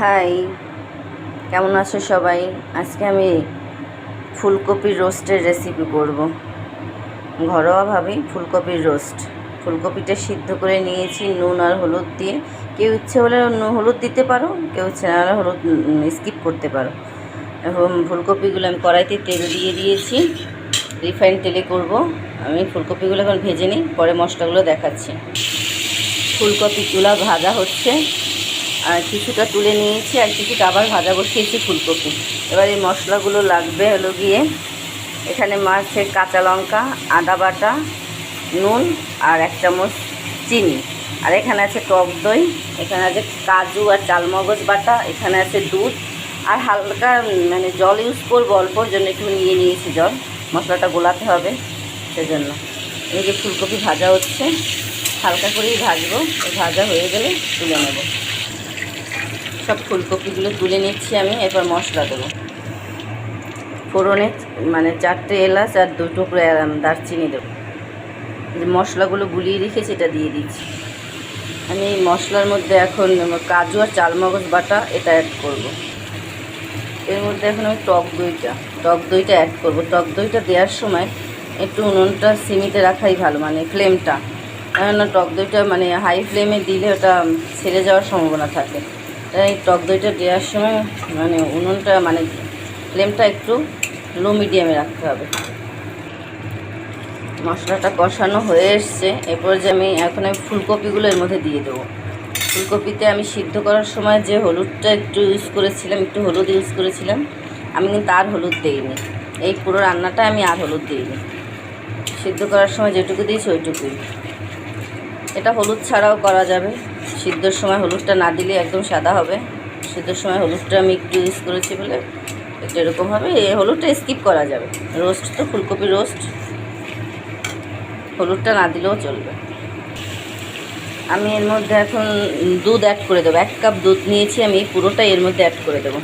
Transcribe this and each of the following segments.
High, কেমন আছো সবাই? আজকে আমি ফুলকপির রোস্টের রেসিপি করব। ঘরোয়াভাবে ফুলকপির রোস্ট। ফুলকপিটা সিদ্ধ করে নিয়েছি নুন আর হলুদ দিয়ে। কেউ ইচ্ছে হলে হলুদ দিতে পারো, কেউ ইচ্ছে না হলে হলুদ স্কিপ করতে পারো। এখন ফুলকপিগুলো আমি কড়াইতে তেল দিয়ে দিয়েছি। রিফাইন তেলে করব। আমি ফুলকপিগুলো এখন ভেজে নিই, পরে মশলাগুলো দেখাচ্ছি। ফুলকপি ফুলকপিগুলো ভাজা হচ্ছে। কিছুটা তুলে নিয়েছি আর কিছুটা আবার ভাজা বসিয়েছি ফুলকপি। এবার এই মশলাগুলো লাগবে হলো গিয়ে এখানে মাছের কাঁচা লঙ্কা, আদা বাটা, নুন আর এক চামচ চিনি। আর এখানে আছে টক দই, এখানে আছে কাজু আর চালমগজ বাটা, এখানে আছে দুধ। আর হালকা মানে জল ইউজ করব অল্পর জন্য একটু নিয়ে নিয়েছি জল। মশলাটা গোলাতে হবে সেজন্য। এই যে ফুলকপি ভাজা হচ্ছে, হালকা করেই ভাজবো। ভাজা হয়ে গেলে তুলে নেব। সব ফুলকপিগুলো তুলে নিচ্ছি আমি, এরপর মশলা দেবো। ফোড়নে মানে চারটে এলাচ আর দু টুকরো দারচিনি দেবো। যে মশলাগুলো গুলিয়ে রেখে সেটা দিয়ে দিচ্ছি। আমি এই মশলার মধ্যে এখন কাজু আর চালমগজ বাটা এটা অ্যাড করব। এর মধ্যে এখন আমি টক দইটা টক দইটা অ্যাড করব। টক দইটা দেওয়ার সময় একটু উনুনটা সিমিতে রাখাই ভালো মানে ফ্লেমটা কেননা টক দইটা মানে হাই ফ্লেমে দিলে ওটা ছেড়ে যাওয়ার সম্ভাবনা থাকে। তাই টক দইটা দেওয়ার সময় মানে উনুনটা মানে ফ্লেমটা একটু লো মিডিয়ামে রাখতে হবে। মশলাটা কষানো হয়ে এসছে। এরপর যে আমি এখন আমি ফুলকপিগুলো এর মধ্যে দিয়ে দেবো। ফুলকপিতে আমি সিদ্ধ করার সময় যে হলুদটা একটু ইউজ করেছিলাম, একটু হলুদ ইউজ করেছিলাম, আমি কিন্তু আর হলুদ দিইনি। এই পুরো রান্নাটা আমি আর হলুদ দিইনি। সিদ্ধ করার সময় যেটুকু দিয়েছি ওইটুকুই। এটা হলুদ ছাড়াও করা যাবে। সিদ্ধর সময় হলুদটা না দিলে একদম সাদা হবে। সিদ্ধর সময় হলুদটা আমি একটু ইউজ করেছি বলে একটু এরকম হবে। এই হলুদটা স্কিপ করা যাবে। রোস্ট তো, ফুলকপি রোস্ট হলুদটা না দিলেও চলবে। আমি এর মধ্যে এখন দুধ অ্যাড করে দেবো। এক কাপ দুধ নিয়েছি আমি পুরোটাই এর মধ্যে অ্যাড করে দেবো।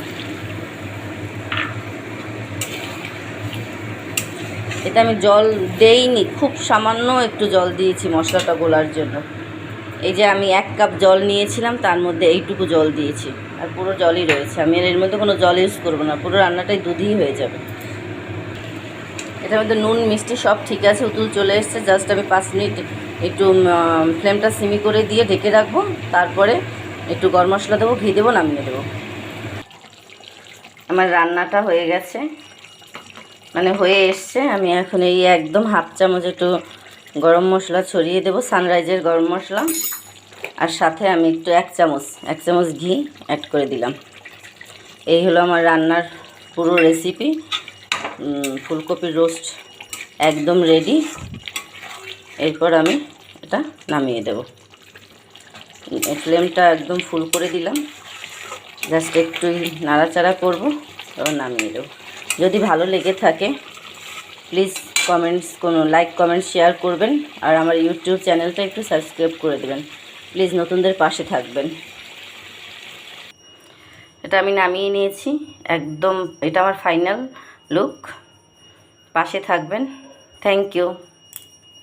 এটা আমি জল দেইনি, খুব সামান্য একটু জল দিয়েছি মশলাটা গোলার জন্য। এই যে আমি এক কাপ জল নিয়েছিলাম, তার মধ্যে এইটুকু জল দিয়েছি। আর পুরো জলই রয়েছে। আমি এর মধ্যে কোনো জল ইউজ করব না। পুরো রান্নাটাই দুধই হয়ে যাবে। এটার মধ্যে নুন, মিষ্টি সব ঠিক আছে। উতুল চলে এসছে। জাস্ট আমি পাঁচ মিনিট একটু ফ্লেমটা সিমি করে দিয়ে ঢেকে রাখব। তারপরে একটু গরম মশলা দেবো, ঘি দেবো, নামিয়ে দেবো। আমার রান্নাটা হয়ে গেছে। মানে হয়ে এসছে। আমি এখন এই একদম হাফ চামচ একটু গরম মশলা ছড়িয়ে দেবো সানরাইজের গরম মশলা। আর সাথে আমি একটু এক চামচ এক চামচ ঘি অ্যাড করে দিলাম। এই হলো আমার রান্নার পুরো রেসিপি ফুলকপির রোস্ট একদম রেডি এরপর আমি এটা নামিয়ে দেব। ফ্লেমটা একদম ফুল করে দিলাম। জাস্ট একটু নাড়াচাড়া করব তারপর নামিয়ে দেবো। যদি ভালো লেগে থাকে প্লিজ কমেন্টস কোনো লাইক কমেন্ট শেয়ার করবেন। আর আমার ইউটিউব চ্যানেলটা একটু সাবস্ক্রাইব করে দেবেন। প্লিজ নতুনদের পাশে থাকবেন। এটা আমি নামিয়ে নিয়েছি। একদম, এটা আমার ফাইনাল লুক পাশে থাকবেন। Thank you